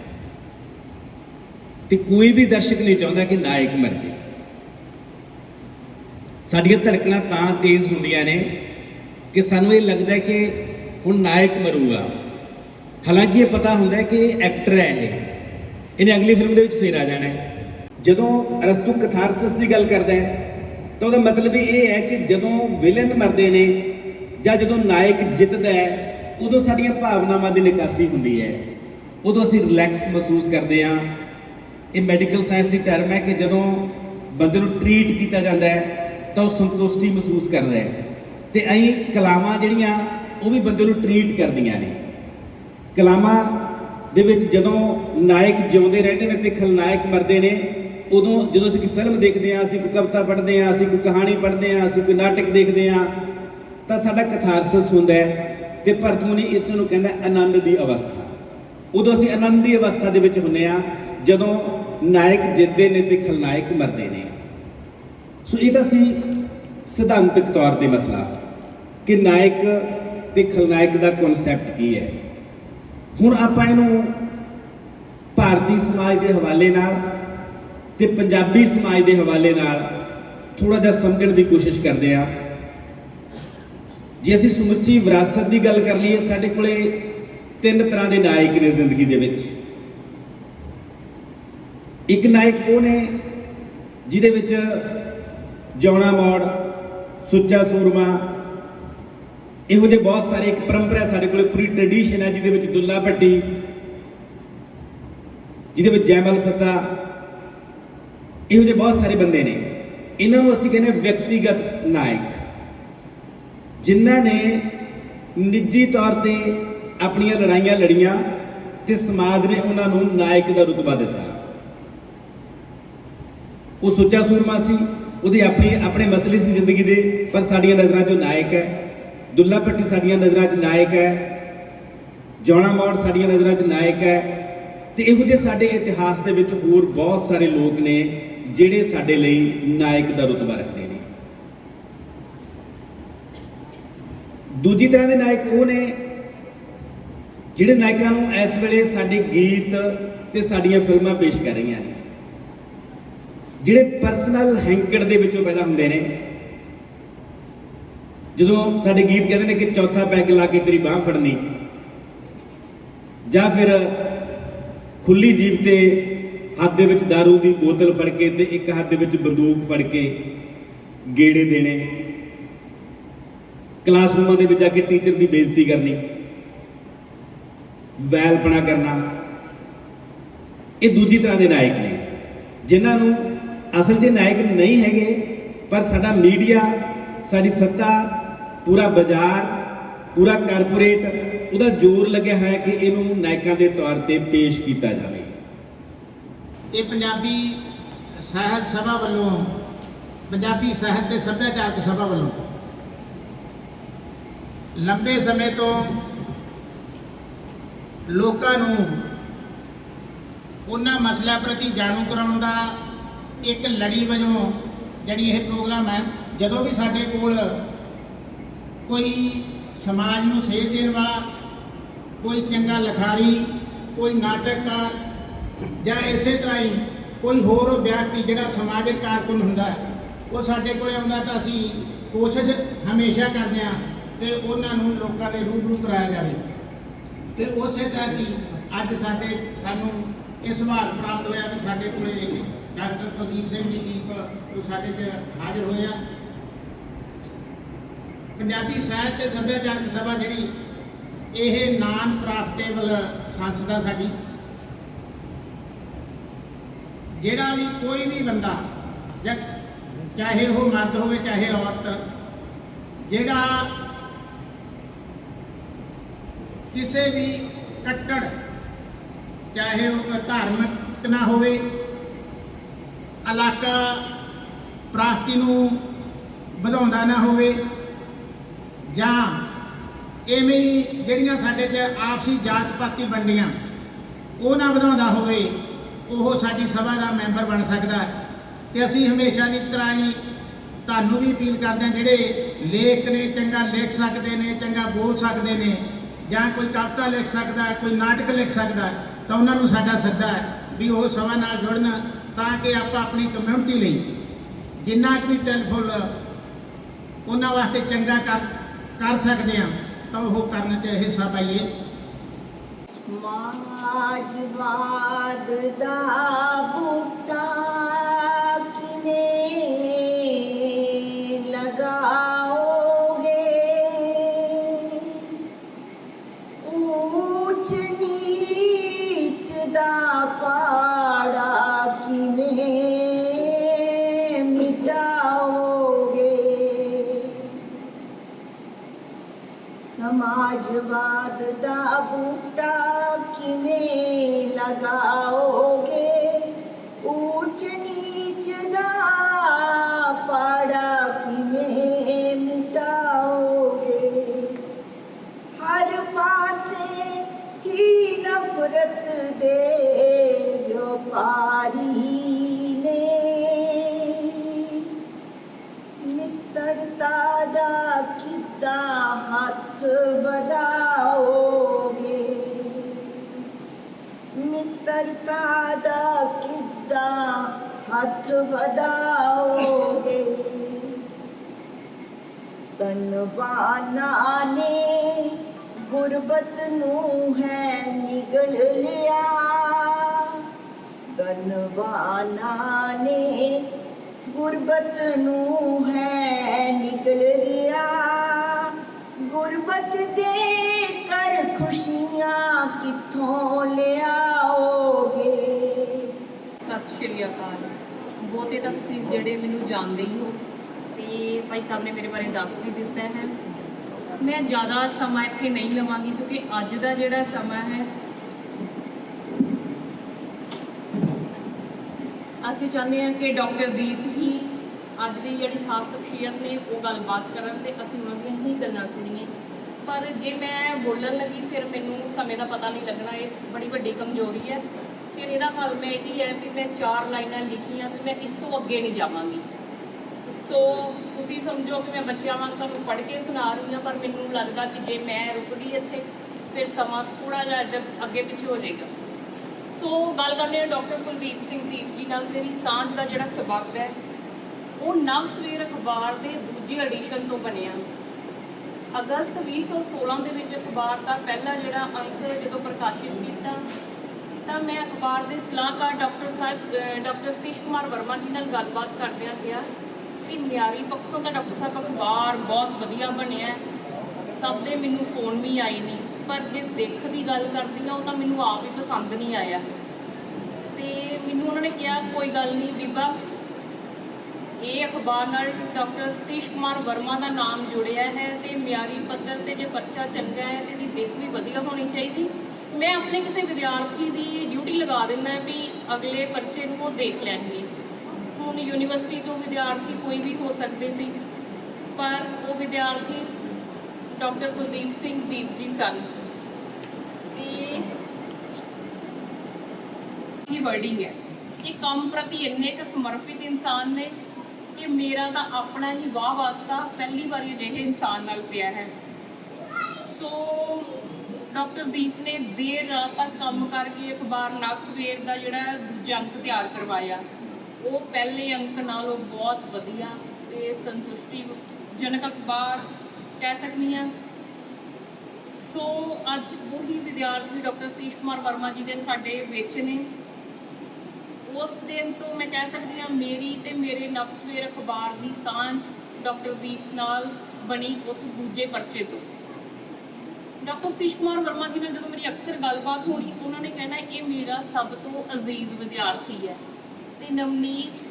ਤੇ ਕੋਈ ਵੀ ਦਰਸ਼ਕ ਨਹੀਂ ਚਾਹੁੰਦਾ ਕਿ ਨਾਇਕ ਮਰ ਜੇ ਸਾਡੀਆਂ ਧੜਕਣਾਂ ਤਾਂ ਤੇਜ਼ ਹੁੰਦੀਆਂ ਨੇ ਕਿ ਸਾਨੂੰ ਇਹ ਲੱਗਦਾ ਕਿ ਹੁਣ ਨਾਇਕ ਮਰੂਗਾ ਹਾਲਾਂਕਿ ਇਹ ਪਤਾ ਹੁੰਦਾ ਕਿ ਇਹ ਐਕਟਰ ਹੈ ਇਹ। ਇਹਨੇ ਅਗਲੀ ਫਿਲਮ ਦੇ ਵਿੱਚ ਫੇਰ ਆ ਜਾਣਾ ਜਦੋਂ ਅਰਸਤੂ ਕਥਾਰਸਿਸ ਦੀ ਗੱਲ ਕਰਦਾ ਹੈ, ਤਾਂ ਉਹਦਾ ਮਤਲਬ ਇਹ ਹੈ ਕਿ ਜਦੋਂ ਵਿਲਨ ਮਰਦੇ ਨੇ ਜਾਂ ਜਦੋਂ ਨਾਇਕ ਜਿੱਤਦਾ ਹੈ, ਉਦੋਂ ਸਾਡੀਆਂ ਭਾਵਨਾਵਾਂ ਦੀ ਨਿਕਾਸੀ ਹੁੰਦੀ ਹੈ। ਉਦੋਂ ਅਸੀਂ ਰਿਲੈਕਸ ਮਹਿਸੂਸ ਕਰਦੇ ਹਾਂ। ਇਹ ਮੈਡੀਕਲ ਸਾਇੰਸ ਦੀ ਟਰਮ ਹੈ ਕਿ ਜਦੋਂ ਬੰਦੇ ਨੂੰ ਟ੍ਰੀਟ ਕੀਤਾ ਜਾਂਦਾ ਹੈ ਤਾਂ ਉਹ ਸੰਤੁਸ਼ਟੀ ਮਹਿਸੂਸ ਕਰਦਾ ਹੈ। ਤੇ ਐਂ ਕਲਾਵਾਂ ਜਿਹੜੀਆਂ, ਉਹ ਵੀ ਬੰਦੇ ਨੂੰ ਟ੍ਰੀਟ ਕਰਦੀਆਂ ਨੇ। ਕਲਾਮਾਂ ਦੇ ਵਿੱਚ ਜਦੋਂ ਨਾਇਕ ਜਿਉਂਦੇ ਰਹਿੰਦੇ ਨੇ ਤੇ ਖਲਨਾਇਕ ਮਰਦੇ ਨੇ, ਉਦੋਂ ਜਦੋਂ ਅਸੀਂ ਕੋਈ ਫਿਲਮ ਦੇਖਦੇ ਹਾਂ, ਅਸੀਂ ਕੋਈ ਕਵਿਤਾ ਪੜ੍ਹਦੇ ਹਾਂ, ਅਸੀਂ ਕੋਈ ਕਹਾਣੀ ਪੜ੍ਹਦੇ ਹਾਂ, ਅਸੀਂ ਕੋਈ ਨਾਟਕ ਦੇਖਦੇ ਹਾਂ, ਤਾਂ ਸਾਡਾ ਕਥਾਰਸਿਸ ਹੁੰਦਾ ਹੈ ਤੇ ਭਰਤ ਮੁਨੀ ਇਸ ਨੂੰ ਕਹਿੰਦਾ ਆਨੰਦ ਦੀ ਅਵਸਥਾ। ਉਦੋਂ ਅਸੀਂ ਆਨੰਦ ਦੀ ਅਵਸਥਾ ਦੇ ਵਿੱਚ ਹੁੰਨੇ ਆ ਜਦੋਂ ਨਾਇਕ ਜਿੱਤਦੇ ਨੇ ਤੇ ਖਲਨਾਇਕ ਮਰਦੇ ਨੇ। ਸੋ ਇਹ ਤਾਂ ਸੀ ਸਿਧਾਂਤਕ ਤੌਰ ਤੇ ਮਸਲਾ ਕਿ ਨਾਇਕ ਤੇ ਖਲਨਾਇਕ ਦਾ ਕਨਸੈਪਟ ਕੀ ਹੈ। ਹੁਣ ਆਪਾਂ ਇਹਨੂੰ ਭਾਰਤੀ ਸਮਾਜ ਦੇ ਹਵਾਲੇ ਨਾਲ ਤੇ ਪੰਜਾਬੀ ਸਮਾਜ ਦੇ ਹਵਾਲੇ ਨਾਲ ਥੋੜਾ ਜਿਹਾ ਸਮਝਣ ਦੀ ਕੋਸ਼ਿਸ਼ ਕਰਦੇ ਆ ਜੇ ਅਸੀਂ ਸਮੁੱਚੀ ਵਿਰਾਸਤ ਦੀ ਗੱਲ ਕਰ ਲਈਏ ਸਾਡੇ ਕੋਲੇ ਤਿੰਨ ਤਰ੍ਹਾਂ ਦੇ ਨਾਇਕ ਨੇ ਜ਼ਿੰਦਗੀ ਦੇ ਵਿੱਚ। ਇੱਕ ਨਾਇਕ ਉਹ ਨੇ ਜਿਹਦੇ ਵਿੱਚ ਜੌਣਾ ਮੋੜ, ਸੁੱਚਾ ਸੂਰਮਾ। ਇਹੋ ਜਿਹੇ ਬਹੁਤ ਸਾਰੇ ਇੱਕ ਪਰੰਪਰਾ ਸਾਡੇ ਕੋਲੇ ਪੂਰੀ ਟ੍ਰੈਡੀਸ਼ਨ ਹੈ, ਜਿਹਦੇ ਵਿੱਚ ਦੁੱਲਾ ਭੱਟੀ, ਜਿਹਦੇ ਵਿੱਚ ਜੈਮਲ ਫਤਾ ਇਹੋ ਜਿਹੇ ਬਹੁਤ ਸਾਰੇ ਬੰਦੇ ਨੇ। ਇਹਨਾਂ ਨੂੰ ਅਸੀਂ ਕਹਿੰਦੇ ਹਾਂ ਵਿਅਕਤੀਗਤ ਨਾਇਕ। ਜਿਨ੍ਹਾਂ ਨੇ ਨਿੱਜੀ ਤੌਰ ਤੇ ਆਪਣੀਆਂ ਲੜਾਈਆਂ ਲੜੀਆਂ ਤੇ ਸਮਾਜ ਨੇ ਉਹਨਾਂ ਨੂੰ ਨਾਇਕ ਦਾ ਰੁਤਬਾ ਦਿੱਤਾ। ਉਹ ਸੁੱਚਾ ਸੂਰਮਾ ਸੀ। ਉਹਦੇ ਆਪਣੀ, ਆਪਣੇ ਮਸਲੇ ਸੀ ਜ਼ਿੰਦਗੀ ਦੇ, ਪਰ ਸਾਡੀਆਂ ਨਜ਼ਰਾਂ 'ਚ ਨਾਇਕ ਹੈ। ਦੁੱਲਾ ਭੱਟੀ ਸਾਡੀਆਂ ਨਜ਼ਰਾਂ 'ਚ ਨਾਇਕ ਹੈ। ਜੌਣਾ ਮੌੜ ਸਾਡੀਆਂ ਨਜ਼ਰਾਂ 'ਚ ਨਾਇਕ ਹੈ। ਤੇ ਇਹੋ ਜਿਹੇ ਸਾਡੇ ਇਤਿਹਾਸ ਦੇ ਵਿੱਚ ਹੋਰ ਬਹੁਤ ਸਾਰੇ ਲੋਕ ਨੇ, ਜਿਹੜੇ ਸਾਡੇ ਲਈ ਨਾਇਕ ਦਾ ਰੁਤਬਾ ਰੱਖਦੇ ਨੇ। ਦੂਜੀ ਤਰ੍ਹਾਂ ਦੇ ਨਾਇਕ ਉਹ ਨੇ, ਜਿਹੜੇ ਨਾਇਕਾਂ ਨੂੰ ਇਸ ਵੇਲੇ ਸਾਡੇ ਗੀਤ ਤੇ ਸਾਡੀਆਂ ਫਿਲਮਾਂ ਪੇਸ਼ ਕਰ ਰਹੀਆਂ ਨੇ। ਜਿਹੜੇ ਪਰਸਨਲ ਹੈਂਕੜ ਦੇ ਵਿੱਚੋਂ ਪੈਦਾ ਹੁੰਦੇ ਨੇ। ਜਦੋਂ ਸਾਡੇ ਗੀਤ ਕਹਿੰਦੇ ਨੇ ਕਿ ਚੌਥਾ ਪੈਗ ਲਾ ਕੇ ਤੇਰੀ ਬਾਹ ਫੜਨੀ, ਜਾਂ ਫਿਰ ਖੁੱਲੀ ਜੀਬ ਤੇ ਹੱਥ ਦੇ ਵਿੱਚ दारू ਦੀ ਬੋਤਲ ਫੜ ਕੇ ਤੇ ਇੱਕ ਹੱਥ ਦੇ ਵਿੱਚ ਬੰਦੂਕ ਫੜ ਕੇ ਗੇੜੇ ਦੇਣੇ ਕਲਾਸਰੂਮਾਂ ਦੇ ਵਿੱਚ ਜਾ ਕੇ ਟੀਚਰ ਦੀ ਬੇਇੱਜ਼ਤੀ ਕਰਨੀ, ਵੈਲਪਣਾ ਕਰਨਾ, ਇਹ ਦੂਜੀ ਤਰ੍ਹਾਂ ਦੇ ਨਾਇਕ ਨੇ, ਜਿਨ੍ਹਾਂ ਨੂੰ ਅਸਲ 'ਚ ਨਾਇਕ ਨਹੀਂ ਹੈਗੇ, ਪਰ ਸਾਡਾ ਮੀਡੀਆ, ਸਾਡੀ ਸੱਤਾ, ਪੂਰਾ ਬਾਜ਼ਾਰ, ਪੂਰਾ ਕਾਰਪੋਰੇਟ, ਉਹਦਾ ਜ਼ੋਰ ਲੱਗਿਆ ਹੋਇਆ ਕਿ ਇਹਨੂੰ ਨਾਇਕਾਂ ਦੇ ਤੌਰ ਤੇ ਪੇਸ਼ ਕੀਤਾ ਜਾਵੇ। ਇਹ ਪੰਜਾਬੀ ਸਾਹਿਤ ਸਭਾ ਵੱਲੋਂ, ਪੰਜਾਬੀ ਸਾਹਿਤ ਤੇ ਸੱਭਿਆਚਾਰਕ ਸਭਾ ਵੱਲੋਂ ਲੰਬੇ ਸਮੇਂ ਤੋਂ ਲੋਕਾਂ ਨੂੰ ਉਹਨਾਂ ਮਸਲਿਆਂ ਪ੍ਰਤੀ ਜਾਣੂ ਕਰਾਉਣ ਦਾ ਇੱਕ ਲੜੀ ਵਜੋਂ ਜਿਹੜੀ ਇਹ ਪ੍ਰੋਗਰਾਮ ਹੈ, ਜਦੋਂ ਵੀ ਸਾਡੇ ਕੋਲ ਕੋਈ ਸਮਾਜ ਨੂੰ ਸੇਧ ਦੇਣ ਵਾਲਾ, ਕੋਈ ਚੰਗਾ ਲਿਖਾਰੀ, ਕੋਈ ਨਾਟਕਕਾਰ ਜਾਂ ਇਸੇ ਤਰ੍ਹਾਂ ਹੀ ਕੋਈ ਹੋਰ ਵਿਅਕਤੀ ਜਿਹੜਾ ਸਮਾਜਿਕ ਕਾਰਕੁਨ ਹੁੰਦਾ ਹੈ, ਉਹ ਸਾਡੇ ਕੋਲੇ ਆਉਂਦਾ ਤਾਂ ਅਸੀਂ ਕੋਸ਼ਿਸ਼ ਹਮੇਸ਼ਾ ਕਰਦੇ ਹਾਂ ਕਿ ਉਹਨਾਂ ਨੂੰ ਲੋਕਾਂ ਦੇ ਰੂਬਰੂ ਕਰਾਇਆ ਜਾਵੇ। ਤੇ ਉਸੇ ਤਰ੍ਹਾਂ ਹੀ ਅੱਜ ਸਾਡੇ, ਸਾਨੂੰ ਇਹ ਸੁਭਾਗ ਪ੍ਰਾਪਤ ਹੋਇਆ ਵੀ ਸਾਡੇ ਕੋਲੇ ਡਾਕਟਰ ਕੁਲਦੀਪ ਸਿੰਘ ਜੀ ਦੀਪ ਉਹ ਸਾਡੇ 'ਚ ਹਾਜ਼ਰ ਹੋਏ ਆ। ਪੰਜਾਬੀ ਸਾਹਿਤ ਤੇ ਸੱਭਿਆਚਾਰਕ ਸਭਾ ਜਿਹੜੀ, ਇਹ ਨਾਨ ਪ੍ਰੋਫਿਟੇਬਲ ਸੰਸਥਾ ਸਾਡੀ। ਜਿਹੜਾ ਵੀ ਕੋਈ ਵੀ ਬੰਦਾ, ਜਾਂ ਚਾਹੇ ਉਹ ਮਰਦ ਹੋਵੇ, ਚਾਹੇ ਔਰਤ, ਜਿਹੜਾ ਕਿਸੇ ਵੀ ਕੱਟੜ, ਚਾਹੇ ਉਹ ਧਾਰਮਿਕ ਨਾ ਹੋਵੇ ਇਲਾਕਾ ਪ੍ਰਾਸਤੀ ਨੂੰ ਵਧਾਉਂਦਾ ਨਾ ਹੋਵੇ ਜਾਂ ਐਵੇਂ ਹੀ ਜਿਹੜੀਆਂ ਸਾਡੇ 'ਚ ਆਪਸੀ ਜਾਤ ਪਾਤੀ ਵੰਡੀਆਂ ਉਹ ਨਾ ਵਧਾਉਂਦਾ ਹੋਵੇ, ਉਹ ਸਾਡੀ ਸਭਾ ਦਾ ਮੈਂਬਰ ਬਣ ਸਕਦਾ ਹੈ। ਤੇ ਅਸੀਂ ਹਮੇਸ਼ਾ ਦੀ ਤਰ੍ਹਾਂ ਹੀ ਤੁਹਾਨੂੰ ਵੀ ਅਪੀਲ ਕਰਦੇ ਹਾਂ, ਜਿਹੜੇ ਲੇਖ ਨੇ, ਚੰਗਾ ਲਿਖ ਸਕਦੇ ਨੇ, ਚੰਗਾ ਬੋਲ ਸਕਦੇ ਨੇ, ਜਾਂ ਕੋਈ ਕਵਿਤਾ ਲਿਖ ਸਕਦਾ ਕੋਈ ਨਾਟਕ ਲਿਖ ਸਕਦਾ ਤਾਂ ਉਹਨਾਂ ਨੂੰ ਸਾਡਾ ਸੱਦਾ ਵੀ ਉਹ ਸਭਾ ਨਾਲ ਜੁੜਨ ਤਾਂ ਕਿ ਆਪਾਂ ਆਪਣੀ ਕਮਿਊਨਿਟੀ ਲਈ ਜਿੰਨਾ ਕੁ ਵੀ ਤਿਲ ਫੁੱਲ ਉਹਨਾਂ ਵਾਸਤੇ ਚੰਗਾ ਕਰ ਕਰ ਸਕਦੇ ਆ ਤਾਂ ਉਹ ਕਰਨ 'ਚ ਹਿੱਸਾ ਪਾਈਏ। ਸਮਾਜਵਾਦ ਦਾ ਹੱਥ ਵਧਾਓਗੇ ਤਨਵਾਨਾ ਨੇ ਗੁਰਬਤ ਨੂੰ ਹੈ ਨਿਗਲ ਲਿਆ। ਤਨਵਾਨਾ ਨੇ ਗੁਰਬਤ ਨੂੰ ਹੈ ਨਿਗਲ ਲਿਆ। ਗੁਰਬਤ ਦੇ ਕਰ ਖੁਸ਼ੀਆਂ ਕਿੱਥੋਂ ਲਿਆਓਗੇ? ਸਤਿ ਸ਼੍ਰੀ ਅਕਾਲ। ਬਹੁਤੇ ਤਾਂ ਤੁਸੀਂ ਜਿਹੜੇ ਮੈਨੂੰ ਜਾਣਦੇ ਹੀ ਹੋ। ਤੇ ਭਾਈ ਸਾਹਿਬ ਨੇ ਮੇਰੇ ਬਾਰੇ ਦੱਸ ਵੀ ਦਿੱਤਾ ਹੈ। ਮੈਂ ਜ਼ਿਆਦਾ ਸਮਾਂ ਇੱਥੇ ਨਹੀਂ ਲਵਾਂਗੀ ਕਿਉਂਕਿ ਅੱਜ ਦਾ ਜਿਹੜਾ ਸਮਾਂ ਹੈ, ਅਸੀਂ ਚਾਹੁੰਦੇ ਹਾਂ ਕਿ ਡਾਕਟਰ ਦੀਪ ਹੀ ਅੱਜ ਦੀ ਜਿਹੜੀ ਖਾਸ ਸ਼ਖਸੀਅਤ ਨੇ ਉਹ ਗੱਲਬਾਤ ਕਰਨ ਤੇ ਅਸੀਂ ਉਹਨਾਂ ਦੀਆਂ ਹੀ ਗੱਲਾਂ ਸੁਣੀਏ। ਪਰ ਜੇ ਮੈਂ ਬੋਲਣ ਲੱਗੀ, ਫਿਰ ਮੈਨੂੰ ਸਮੇਂ ਦਾ ਪਤਾ ਨਹੀਂ ਲੱਗਣਾ। ਇਹ ਬੜੀ ਵੱਡੀ ਕਮਜ਼ੋਰੀ ਹੈ। ਫਿਰ ਇਹਦਾ ਹੱਲ ਮੈਂ ਇਹੀ ਹੈ ਵੀ ਮੈਂ ਚਾਰ ਲਾਈਨਾਂ ਲਿਖੀਆਂ ਵੀ ਮੈਂ ਇਸ ਤੋਂ ਅੱਗੇ ਨਹੀਂ ਜਾਵਾਂਗੀ। ਸੋ ਤੁਸੀਂ ਸਮਝੋ ਕਿ ਮੈਂ ਬੱਚਿਆਂ ਵਾਂਗ ਤੁਹਾਨੂੰ ਪੜ੍ਹ ਕੇ ਸੁਣਾ ਰਹੀ ਹਾਂ, ਪਰ ਮੈਨੂੰ ਲੱਗਦਾ ਕਿ ਜੇ ਮੈਂ ਰੁਕਦੀ ਇੱਥੇ, ਫਿਰ ਸਮਾਂ ਥੋੜਾ ਜਿਹਾ ਇੱਧਰ ਅੱਗੇ ਪਿੱਛੇ ਹੋ ਜਾਏਗਾ। ਸੋ ਗੱਲ ਕਰਨੀ ਹੈ ਡਾਕਟਰ ਕੁਲਦੀਪ ਸਿੰਘ ਦੀਪ ਜੀ ਨਾਲ, ਮੇਰੀ ਸਾਂਝ ਦਾ ਜਿਹੜਾ ਸਬਕ ਹੈ, ਉਹ ਨਵ ਸਵੇਰ ਅਖਬਾਰ ਦੇ ਦੂਜੇ ਐਡੀਸ਼ਨ ਤੋਂ ਬਣਿਆ। ਅਗਸਤ 2016 ਦੇ ਵਿੱਚ ਅਖਬਾਰ ਦਾ ਪਹਿਲਾ ਜਿਹੜਾ ਅੰਕ ਜਦੋਂ ਪ੍ਰਕਾਸ਼ਿਤ ਕੀਤਾ ਤਾਂ ਮੈਂ ਅਖਬਾਰ ਦੇ ਸਲਾਹਕਾਰ ਡਾਕਟਰ ਸਾਹਿਬ ਡਾਕਟਰ ਸਤੀਸ਼ ਕੁਮਾਰ ਵਰਮਾ ਜੀ ਨਾਲ ਗੱਲਬਾਤ ਕਰਦਿਆਂ ਕਿਹਾ ਕਿ ਮਿਆਰੀ ਪੱਖੋਂ ਤਾਂ ਡਾਕਟਰ ਸਾਹਿਬ ਅਖਬਾਰ ਬਹੁਤ ਵਧੀਆ ਬਣਿਆ ਸਭ ਦੇ ਮੈਨੂੰ ਫੋਨ ਵੀ ਆਏ ਨੇ, ਪਰ ਜੇ ਦਿੱਖ ਦੀ ਗੱਲ ਕਰਦੀ ਹਾਂ, ਉਹ ਤਾਂ ਮੈਨੂੰ ਆਪ ਹੀ ਪਸੰਦ ਨਹੀਂ ਆਇਆ। ਤੇ ਮੈਨੂੰ ਉਹਨਾਂ ਨੇ ਕਿਹਾ, ਕੋਈ ਗੱਲ ਨਹੀਂ ਬੀਬਾ। ਇਹ ਅਖਬਾਰ ਨਾਲ ਡਾਕਟਰ ਸਤੀਸ਼ ਕੁਮਾਰ ਵਰਮਾ ਦਾ ਨਾਮ ਜੁੜਿਆ ਹੈ ਤੇ ਮਿਆਰੀ ਪੱਧਰ ਤੇ ਜੇ ਪਰਚਾ ਚੰਗਾ ਹੈ, ਤੇ ਇਹਦੀ ਦਿੱਖ ਵੀ ਵਧੀਆ ਹੋਣੀ ਚਾਹੀਦੀ। ਮੈਂ ਆਪਣੇ ਕਿਸੇ ਵਿਦਿਆਰਥੀ ਦੀ ਡਿਊਟੀ ਲਗਾ ਦਿੰਦਾ ਵੀ ਅਗਲੇ ਪਰਚੇ ਨੂੰ ਉਹ ਦੇਖ ਲੈਣਗੇ। ਹੁਣ ਯੂਨੀਵਰਸਿਟੀ ਤੋਂ ਵਿਦਿਆਰਥੀ ਕੋਈ ਵੀ ਹੋ ਸਕਦੇ ਸੀ, ਪਰ ਉਹ ਵਿਦਿਆਰਥੀ ਡਾਕਟਰ ਕੁਲਦੀਪ ਸਿੰਘ ਦੀਪ ਜੀ ਸਨ। ਤੇ ਇਹ ਵਰਡਿੰਗ ਹੈ ਇਹ ਕੰਮ ਪ੍ਰਤੀ ਇੰਨੇ ਕੁ ਸਮਰਪਿਤ ਇਨਸਾਨ ਨੇ ਕਿ ਮੇਰਾ ਤਾਂ ਆਪਣਾ ਹੀ ਵਾਹ ਵਾਸਤਾ ਪਹਿਲੀ ਵਾਰੀ ਅਜਿਹੇ ਇਨਸਾਨ ਨਾਲ ਪਿਆ ਹੈ। ਸੋ ਡਾਕਟਰ ਦੀਪ ਨੇ ਦੇਰ ਰਾਤ ਤੱਕ ਕੰਮ ਕਰਕੇ ਅਖਬਾਰ ਨਵਸਵੇਰ ਦਾ ਜਿਹੜਾ ਦੂਜਾ ਅੰਕ ਤਿਆਰ ਕਰਵਾਇਆ। ਉਹ ਪਹਿਲੇ ਅੰਕ ਨਾਲੋਂ ਬਹੁਤ ਵਧੀਆ ਤੇ ਸੰਤੁਸ਼ਟੀਜਨਕ ਅਖਬਾਰ ਕਹਿ ਸਕਦੀ ਹਾਂ। ਸੋ ਅੱਜ ਉਹੀ ਵਿਦਿਆਰਥੀ ਡਾਕਟਰ ਸਤੀਸ਼ ਕੁਮਾਰ ਵਰਮਾ ਜੀ ਦੇ ਸਾਡੇ ਵਿੱਚ ਨੇ। ਉਸ ਦਿਨ ਤੋਂ ਮੈਂ ਕਹਿ ਸਕਦੀ ਹਾਂ ਮੇਰੀ ਤੇ ਮੇਰੇ ਨਵਸਵੇਰ ਅਖਬਾਰ ਦੀ ਸਾਂਝ ਡਾਕਟਰ ਦੀਪ ਨਾਲ ਬਣੀ ਉਸ ਦੂਜੇ ਪਰਚੇ ਤੋਂ। ਡਾਕਟਰ ਸਤੀਸ਼ ਕੁਮਾਰ ਵਰਮਾ ਜੀ ਨਾਲ ਜਦੋਂ ਮੇਰੀ ਅਕਸਰ ਗੱਲਬਾਤ ਹੋਣੀ ਉਹਨਾਂ ਨੇ ਕਹਿਣਾ ਇਹ ਮੇਰਾ ਸਭ ਤੋਂ ਅਜ਼ੀਜ਼ ਵਿਦਿਆਰਥੀ ਹੈ। ਤੇ ਨਵਨੀਤ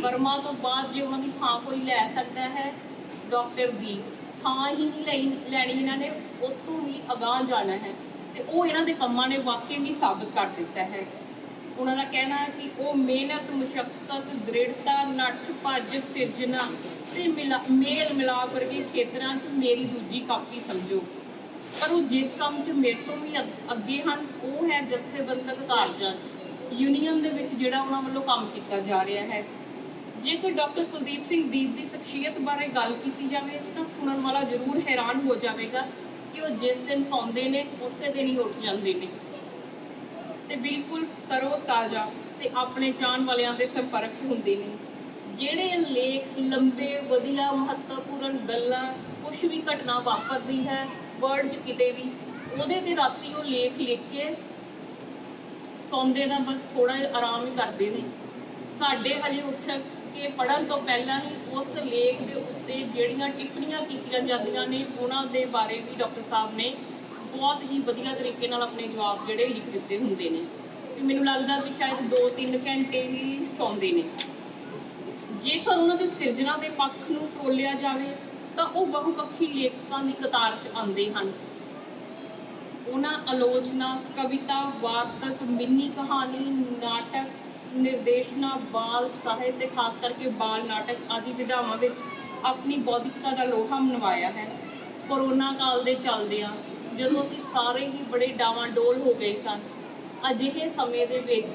ਵਰਮਾ ਤੋਂ ਬਾਅਦ ਜੇ ਉਹਨਾਂ ਦੀ ਥਾਂ ਕੋਈ ਲੈ ਸਕਦਾ ਹੈ, ਡਾਕਟਰ ਦੀ ਥਾਂ ਹੀ ਨਹੀਂ ਲਈ, ਲੈਣੀ ਇਹਨਾਂ ਨੇ ਉਹ ਤੋਂ ਵੀ ਅਗਾਂਹ ਜਾਣਾ ਹੈ। ਤੇ ਉਹ ਇਹਨਾਂ ਦੇ ਕੰਮਾਂ ਨੇ ਵਾਕਈ ਹੀ ਸਾਬਤ ਕਰ ਦਿੱਤਾ ਹੈ। ਉਹਨਾਂ ਦਾ ਕਹਿਣਾ ਹੈ ਕਿ ਉਹ ਮਿਹਨਤ ਮੁਸ਼ਕਲ ਦ੍ਰਿੜਤਾ, ਨੱਠ, ਭੱਜ, ਸਿਰਜਣਾ ਤੇ ਮਿਲਾ- ਮੇਲ ਮਿਲਾਪ ਵਰਗੇ ਖੇਤਰਾਂ 'ਚ ਮੇਰੀ ਦੂਜੀ ਕਾਪੀ ਸਮਝੋ। ਪਰ ਉਹ ਜਿਸ ਕੰਮ 'ਚ ਮੇਰੇ ਤੋਂ ਵੀ ਅੱਗ- ਅੱਗੇ ਹਨ, ਉਹ ਹੈ ਜਥੇਬੰਦਕ ਕਾਰਜਾਂ 'ਚ। ਯੂਨੀਅਨ ਦੇ ਵਿੱਚ ਜਿਹੜਾ ਉਹਨਾਂ ਵੱਲੋਂ ਕੰਮ ਕੀਤਾ ਜਾ ਰਿਹਾ ਹੈ। ਜੇਕਰ ਡਾਕਟਰ ਕੁਲਦੀਪ ਸਿੰਘ ਦੀਪ ਦੀ ਸ਼ਖਸੀਅਤ ਬਾਰੇ ਗੱਲ ਕੀਤੀ ਜਾਵੇ, ਤਾਂ ਸੁਣਨ ਵਾਲਾ ਜ਼ਰੂਰ ਹੈਰਾਨ ਹੋ ਜਾਵੇਗਾ ਕਿ ਉਹ ਜਿਸ ਦਿਨ ਸੌਂਦੇ ਨੇ, ਉਸੇ ਦਿਨ ਹੀ ਉੱਠ ਜਾਂਦੇ ਨੇ। ਤੇ ਬਿਲਕੁਲ ਤਰੋ ਤਾਜ਼ਾ ਤੇ ਆਪਣੇ ਜਾਣ ਵਾਲਿਆਂ ਦੇ ਸੰਪਰਕ 'ਚ ਹੁੰਦੇ ਨੇ। ਜਿਹੜੇ ਲੇਖ, ਲੰਬੇ, ਵਧੀਆ, ਮਹੱਤਵਪੂਰਨ ਗੱਲਾਂ ਕੁਝ ਵੀ ਘਟਨਾ ਵਾਪਰਦੀ ਹੈ ਵਰਡ 'ਚ ਕਿਤੇ ਵੀ, ਉਹਦੇ ਤੇ ਰਾਤੀ ਉਹ ਲੇਖ ਲਿਖ ਕੇ ਸੌਂਦੇ ਦਾ ਬਸ ਥੋੜਾ ਜਿਹਾ ਆਰਾਮ ਹੀ ਕਰਦੇ ਨੇ। ਸਾਡੇ ਹਜੇ ਉੱਠ ਕੇ ਪੜਨ ਤੋਂ ਪਹਿਲਾਂ ਹੀ ਉਸ ਲੇਖ ਦੇ ਉੱਤੇ ਜਿਹੜੀਆਂ ਟਿੱਪਣੀਆਂ ਕੀਤੀਆਂ ਜਾਂਦੀਆਂ ਨੇ, ਉਹਨਾਂ ਦੇ ਬਾਰੇ ਵੀ ਡਾਕਟਰ ਸਾਹਿਬ ਨੇ ਬਹੁਤ ਹੀ ਵਧੀਆ ਤਰੀਕੇ ਨਾਲ ਆਪਣੇ ਜਵਾਬ ਜਿਹੜੇ ਲਿਖ ਦਿੱਤੇ ਹੁੰਦੇ ਨੇ। ਤੇ ਮੈਨੂੰ ਲੱਗਦਾ ਵੀ ਸ਼ਾਇਦ 2-3 ਘੰਟੇ ਵੀ ਸੌਂਦੇ ਨੇ। ਜੇਕਰ ਉਹਨਾਂ ਦੇ ਸਿਰਜਣਾ ਦੇ ਪੱਖ ਨੂੰ ਫਰੋਲਿਆ ਜਾਵੇ ਤਾਂ ਉਹ ਬਹੁਪੱਖੀ ਲੇਖਕਾਂ ਦੀ ਕਤਾਰ 'ਚ ਆਉਂਦੇ ਹਨ। ਉਹਨਾਂ ਆਲੋਚਨਾ, ਕਵਿਤਾ, ਵਾਰਤਕ, ਮਿੰਨੀ ਕਹਾਣੀ, ਨਾਟਕ, ਨਿਰਦੇਸ਼ਨਾ, ਬਾਲ ਸਾਹਿਤ ਤੇ ਖਾਸ ਕਰਕੇ ਬਾਲ ਨਾਟਕ ਆਦਿ ਵਿਧਾਵਾਂ ਵਿੱਚ ਆਪਣੀ ਬੌਧਿਕਤਾ ਦਾ ਲੋਹਾ ਮਨਵਾਇਆ ਹੈ। ਕਰੋਨਾ ਕਾਲ ਦੇ ਚੱਲਦਿਆਂ ਜਦੋਂ ਅਸੀਂ ਸਾਰੇ ਹੀ ਬੜੇ ਡਾਵਾਂਡੋਲ ਹੋ ਗਏ ਸਨ, ਅਜਿਹੇ ਸਮੇਂ ਦੇ ਵਿੱਚ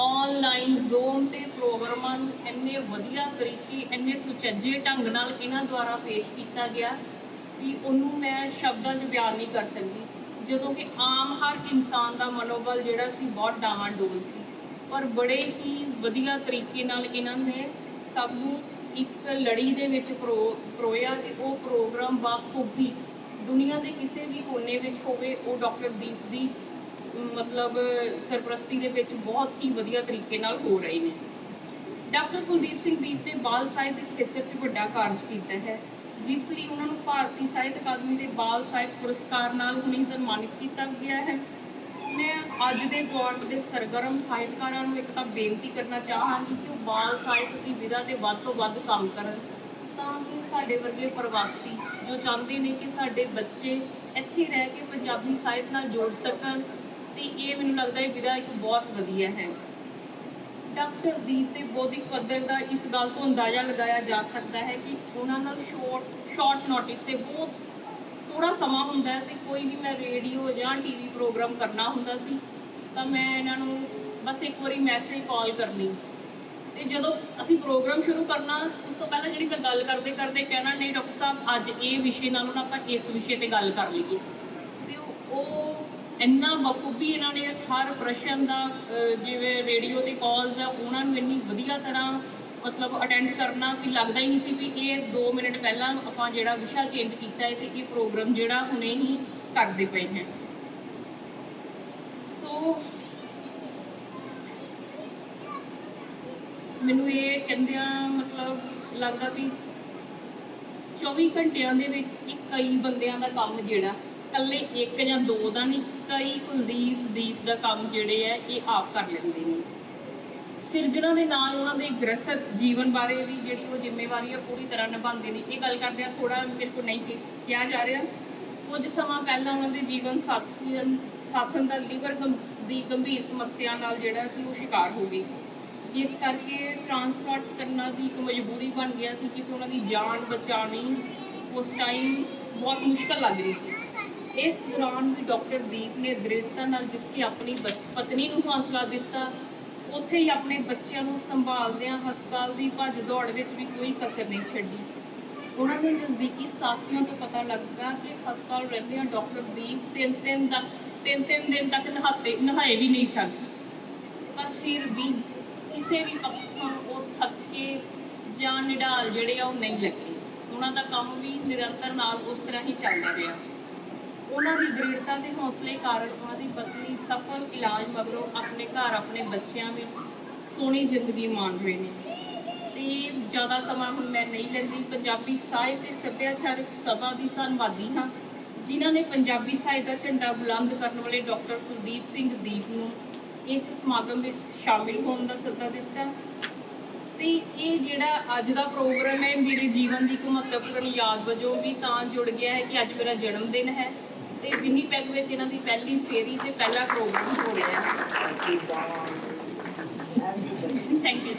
ਆਨਲਾਈਨ ਜ਼ੂਮ ਤੇ ਪ੍ਰੋਗਰਾਮਾਂ ਨੂੰ ਇੰਨੇ ਵਧੀਆ ਤਰੀਕੇ, ਇੰਨੇ ਸੁਚੱਜੇ ਢੰਗ ਨਾਲ ਇਹਨਾਂ ਦੁਆਰਾ ਪੇਸ਼ ਕੀਤਾ ਗਿਆ ਕਿ ਉਹਨੂੰ ਮੈਂ ਸ਼ਬਦਾਂ 'ਚ ਬਿਆਨ ਨਹੀਂ ਕਰ ਸਕਦੀ। ਜਦੋਂ ਕਿ ਆਮ ਹਰ ਇਨਸਾਨ ਦਾ ਮਨੋਬਲ ਜਿਹੜਾ ਸੀ ਬਹੁਤ ਡਾਵਾਂਡੋਲ ਸੀ। ਪਰ ਬੜੇ ਹੀ ਵਧੀਆ ਤਰੀਕੇ ਨਾਲ ਇਹਨਾਂ ਨੇ ਸਭ ਨੂੰ ਇੱਕ ਲੜੀ ਦੇ ਵਿੱਚ ਪਰੋ ਪਰੋਇਆ ਤੇ ਉਹ ਪ੍ਰੋਗਰਾਮ ਬਾਖੂਬੀ ਦੁਨੀਆ ਦੇ ਕਿਸੇ ਵੀ ਕੋਨੇ ਵਿੱਚ ਹੋਵੇ, ਉਹ ਡਾਕਟਰ ਦੀਪ ਦੀ ਮਤਲਬ ਸਰਪ੍ਰਸਤੀ ਦੇ ਵਿੱਚ ਬਹੁਤ ਹੀ ਵਧੀਆ ਤਰੀਕੇ ਨਾਲ ਹੋ ਰਹੇ ਨੇ। ਡਾਕਟਰ ਕੁਲਦੀਪ ਸਿੰਘ ਦੀਪ ਨੇ ਬਾਲ ਸਾਹਿਤ ਦੇ ਖੇਤਰ 'ਚ ਵੱਡਾ ਕਾਰਜ ਕੀਤਾ ਹੈ, ਜਿਸ ਲਈ ਉਹਨਾਂ ਨੂੰ ਭਾਰਤੀ ਸਾਹਿਤ ਅਕਾਦਮੀ ਦੇ ਬਾਲ ਸਾਹਿਤ ਪੁਰਸਕਾਰ ਨਾਲ ਹੁਣੇ ਸਨਮਾਨਿਤ ਕੀਤਾ ਗਿਆ ਹੈ। ਮੈਂ ਅੱਜ ਦੇ ਦੌਰ ਦੇ ਸਰਗਰਮ ਸਾਹਿਤਕਾਰਾਂ ਨੂੰ ਇੱਕ ਤਾਂ ਬੇਨਤੀ ਕਰਨਾ ਚਾਹਾਂਗੀ ਕਿ ਉਹ ਬਾਲ ਸਾਹਿਤ ਦੀ ਵਿਧਾ ਤੇ ਵੱਧ ਤੋਂ ਵੱਧ ਕੰਮ ਕਰਨ, ਤਾਂ ਕਿ ਸਾਡੇ ਵਰਗੇ ਪ੍ਰਵਾਸੀ ਜੋ ਚਾਹੁੰਦੇ ਨੇ ਕਿ ਸਾਡੇ ਬੱਚੇ ਇੱਥੇ ਰਹਿ ਕੇ ਪੰਜਾਬੀ ਸਾਹਿਤ ਨਾਲ ਜੋੜ ਸਕਣ ਤੇ ਇਹ ਮੈਨੂੰ ਲੱਗਦਾ ਇਹ ਵਿਧਾ ਇੱਕ ਬਹੁਤ ਵਧੀਆ ਹੈ। ਡਾਕਟਰ ਦੀਪ ਦੇ ਬੌਧਿਕ ਪੱਧਰ ਦਾ ਇਸ ਗੱਲ ਤੋਂ ਅੰਦਾਜ਼ਾ ਲਗਾਇਆ ਜਾ ਸਕਦਾ ਹੈ ਕਿ ਉਹਨਾਂ ਨਾਲ ਸ਼ਾਰਟ ਸ਼ਾਰਟ ਨੋਟਿਸ ਤੇ ਬਹੁਤ ਥੋੜਾ ਸਮਾਂ ਹੁੰਦਾ ਹੈ ਤੇ ਕੋਈ ਵੀ ਮੈਂ ਰੇਡੀਓ ਜਾਂ ਟੀਵੀ ਪ੍ਰੋਗਰਾਮ ਕਰਨਾ ਹੁੰਦਾ ਸੀ, ਤਾਂ ਮੈਂ ਇਹਨਾਂ ਨੂੰ ਬਸ ਇੱਕ ਵਾਰੀ ਮੈਸੇਜ ਕਾਲ ਕਰਨੀ। ਤੇ ਜਦੋਂ ਅਸੀਂ ਪ੍ਰੋਗਰਾਮ ਸ਼ੁਰੂ ਕਰਨਾ, ਉਸ ਤੋਂ ਪਹਿਲਾਂ ਜਿਹੜੀ ਮੈਂ ਗੱਲ ਕਰਦੇ ਕਰਦੇ ਕਹਿਣਾ, ਨਹੀਂ ਡਾਕਟਰ ਸਾਹਿਬ, ਅੱਜ ਇਹ ਵਿਸ਼ੇ ਨਾਲ ਨਾ ਆਪਾਂ ਇਸ ਵਿਸ਼ੇ ਤੇ ਗੱਲ ਕਰ ਲਈਏ। ਤੇ ਉਹ ਇੰਨਾ ਬਖੂਬੀ ਇਹਨਾਂ ਨੇ ਹਰ ਪ੍ਰਸ਼ਨ ਦਾ ਜਿਵੇਂ ਰੇਡੀਓ ਤੇ ਕਾਲਸ ਆ, ਉਹਨਾਂ ਨੂੰ ਇੰਨੀ ਵਧੀਆ ਤਰ੍ਹਾਂ ਮਤਲਬ ਅਟੈਂਡ ਕਰਨਾ ਕਿ ਲੱਗਦਾ ਹੀ ਨਹੀਂ ਸੀ ਵੀ ਇਹ 2 ਮਿੰਟ ਪਹਿਲਾਂ ਆਪਾਂ ਜਿਹੜਾ ਵਿਸ਼ਾ ਚੇਂਜ ਕੀਤਾ ਹੈ ਤੇ ਇਹ ਪ੍ਰੋਗਰਾਮ ਜਿਹੜਾ ਹੁਣੇ ਹੀ ਕਰਦੇ ਪਏ ਹਾਂ। ਸੋ ਮੈਨੂੰ ਇਹ ਕਹਿੰਦਿਆਂ ਮਤਲਬ ਲੱਗਦਾ ਵੀ 24 ਘੰਟਿਆਂ ਦੇ ਵਿੱਚ ਇੱਕ ਕਈ ਬੰਦਿਆਂ ਦਾ ਕੰਮ ਜਿਹੜਾ ਇਕੱਲੇ ਇੱਕ ਜਾਂ ਦੋ ਦਾ ਨਹੀਂ, ਕਈ ਕੁਲਦੀਪ, ਦੀਪ ਦਾ ਕੰਮ ਜਿਹੜੇ ਹੈ ਇਹ ਆਪ ਕਰ ਲੈਂਦੇ ਨੇ। ਸਿਰਜਣਾ ਦੇ ਨਾਲ ਉਹਨਾਂ ਦੇ ਗ੍ਰਸਤ ਜੀਵਨ ਬਾਰੇ ਵੀ ਜਿਹੜੀ ਉਹ ਜ਼ਿੰਮੇਵਾਰੀ ਆ, ਪੂਰੀ ਤਰ੍ਹਾਂ ਨਿਭਾਉਂਦੇ ਨੇ। ਇਹ ਗੱਲ ਕਰਦੇ ਆ ਥੋੜਾ ਮੇਰੇ ਕੋਲ ਨਹੀਂ ਕਿਹਾ ਜਾ ਰਿਹਾ। ਕੁਝ ਸਮਾਂ ਪਹਿਲਾਂ ਉਹਨਾਂ ਦੇ ਜੀਵਨ ਸਾਥੀ ਸਾਥਣ ਦਾ ਲੀਵਰ ਦੀ ਗੰਭੀਰ ਸਮੱਸਿਆ ਨਾਲ ਜਿਹੜਾ ਸੀ, ਉਹ ਸ਼ਿਕਾਰ ਹੋ ਗਏ। ਜਿਸ ਕਰਕੇ ਟਰਾਂਸਪੋਰਟ ਕਰਨਾ ਵੀ ਇੱਕ ਮਜਬੂਰੀ ਬਣ ਗਿਆ ਸੀ ਕਿ ਉਹਨਾਂ ਦੀ ਜਾਨ ਬਚਾਉਣੀ ਉਸ ਟਾਈਮ ਬਹੁਤ ਮੁਸ਼ਕਲ ਲੱਗ ਰਹੀ ਸੀ। ਇਸ ਦੌਰਾਨ ਵੀ ਡਾਕਟਰ ਦੀਪ ਨੇ ਦ੍ਰਿੜਤਾ ਨਾਲ ਜਿੱਥੇ ਆਪਣੀ ਪਤਨੀ ਨੂੰ ਹੌਸਲਾ ਦਿੱਤਾ, ਉੱਥੇ ਹੀ ਆਪਣੇ ਬੱਚਿਆਂ ਨੂੰ ਸੰਭਾਲਦਿਆਂ ਹਸਪਤਾਲ ਦੀ ਭੱਜ ਦੌੜ ਵਿੱਚ ਵੀ ਕੋਈ ਕਸਰ ਨਹੀਂ ਛੱਡੀ। ਉਹਨਾਂ ਦੇ ਨਜ਼ਦੀਕੀ ਸਾਥੀਆਂ ਤੋਂ ਪਤਾ ਲੱਗਾ ਕਿ ਹਸਪਤਾਲ ਰਹਿੰਦਿਆਂ ਡਾਕਟਰ ਦੀਪ ਤਿੰਨ ਤਿੰਨ ਤੱਕ ਤਿੰਨ ਤਿੰਨ ਦਿਨ ਤੱਕ ਨਹਾਤੇ, ਨਹਾਏ ਵੀ ਨਹੀਂ ਸਨ। ਪਰ ਫਿਰ ਵੀ ਕਿਸੇ ਵੀ ਪੱਖੋਂ ਉਹ ਥੱਕੇ ਜਾਂ ਨਿਢਾਲ ਜਿਹੜੇ ਆ ਉਹ ਨਹੀਂ ਲੱਗੇ। ਉਹਨਾਂ ਦਾ ਕੰਮ ਵੀ ਨਿਰੰਤਰ ਨਾਲ ਉਸ ਤਰ੍ਹਾਂ ਹੀ ਚੱਲਦਾ ਰਿਹਾ। ਉਹਨਾਂ ਦੀ ਦ੍ਰਿੜਤਾ ਤੇ ਹੌਸਲੇ ਕਾਰਨ ਉਹਨਾਂ ਦੀ ਪਤਨੀ ਸਫਲ ਇਲਾਜ ਮਗਰੋਂ ਆਪਣੇ ਘਰ ਆਪਣੇ ਬੱਚਿਆਂ ਵਿੱਚ ਸੋਹਣੀ ਜ਼ਿੰਦਗੀ ਮਾਣ ਰਹੇ ਨੇ। ਤੇ ਜ਼ਿਆਦਾ ਸਮਾਂ ਹੁਣ ਮੈਂ ਨਹੀਂ ਲੈਂਦੀ। ਪੰਜਾਬੀ ਸਾਹਿਤ ਤੇ ਸੱਭਿਆਚਾਰਕ ਸਭਾ ਦੀ ਧੰਨਵਾਦੀ ਹਾਂ, ਜਿਨ੍ਹਾਂ ਨੇ ਪੰਜਾਬੀ ਸਾਹਿਤ ਦਾ ਝੰਡਾ ਬੁਲੰਦ ਕਰਨ ਵਾਲੇ ਡਾਕਟਰ ਕੁਲਦੀਪ ਸਿੰਘ ਦੀਪ ਨੂੰ ਇਸ ਸਮਾਗਮ ਵਿੱਚ ਸ਼ਾਮਿਲ ਹੋਣ ਦਾ ਸੱਦਾ ਦਿੱਤਾ। ਤੇ ਇਹ ਜਿਹੜਾ ਅੱਜ ਦਾ ਪ੍ਰੋਗਰਾਮ ਹੈ, ਮੇਰੇ ਜੀਵਨ ਦੀ ਇੱਕ ਮਹੱਤਵਪੂਰਨ ਯਾਦ ਵਜੋਂ ਵੀ ਤਾਂ ਜੁੜ ਗਿਆ ਹੈ ਕਿ ਅੱਜ ਮੇਰਾ ਜਨਮ ਦਿਨ ਹੈ। ਤੇ ਵਿਨੀਪੈਗ ਵਿੱਚ ਇਹਨਾਂ ਦੀ ਪਹਿਲੀ ਫੇਰੀ ਤੇ ਪਹਿਲਾ ਪ੍ਰੋਗਰਾਮ ਹੋ ਰਿਹਾ ਥੈਂਕ ਯੂ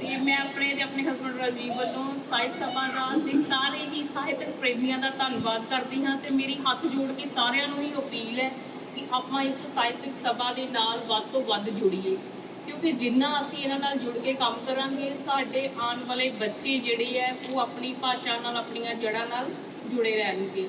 ਤੇ ਮੈਂ ਆਪਣੇ ਤੇ ਆਪਣੇ ਹਸਬੰਡ ਰਾਜੀਵ ਵੱਲੋਂ ਸਾਹਿਤ ਸਭਾ ਦਾ ਤੇ ਸਾਰੇ ਹੀ ਸਾਹਿਤਕ ਪ੍ਰੇਮੀਆਂ ਦਾ ਧੰਨਵਾਦ ਕਰਦੀ ਹਾਂ ਤੇ ਮੇਰੀ ਹੱਥ ਜੋੜ ਕੇ ਸਾਰਿਆਂ ਨੂੰ ਹੀ ਅਪੀਲ ਹੈ ਕਿ ਆਪਾਂ ਇਸ ਸਾਹਿਤਕ ਸਭਾ ਦੇ ਨਾਲ ਵੱਧ ਤੋਂ ਵੱਧ ਜੁੜੀਏ। ਕਿਉਂਕਿ ਜਿੰਨਾ ਅਸੀਂ ਇਹਨਾਂ ਨਾਲ ਜੁੜ ਕੇ ਕੰਮ ਕਰਾਂਗੇ, ਸਾਡੇ ਆਉਣ ਵਾਲੇ ਬੱਚੇ ਜਿਹੜੇ ਹੈ, ਉਹ ਆਪਣੀ ਭਾਸ਼ਾ ਨਾਲ, ਆਪਣੀਆਂ ਜੜ੍ਹਾਂ ਨਾਲ ਜੁੜੇ ਰਹਿਣਗੇ।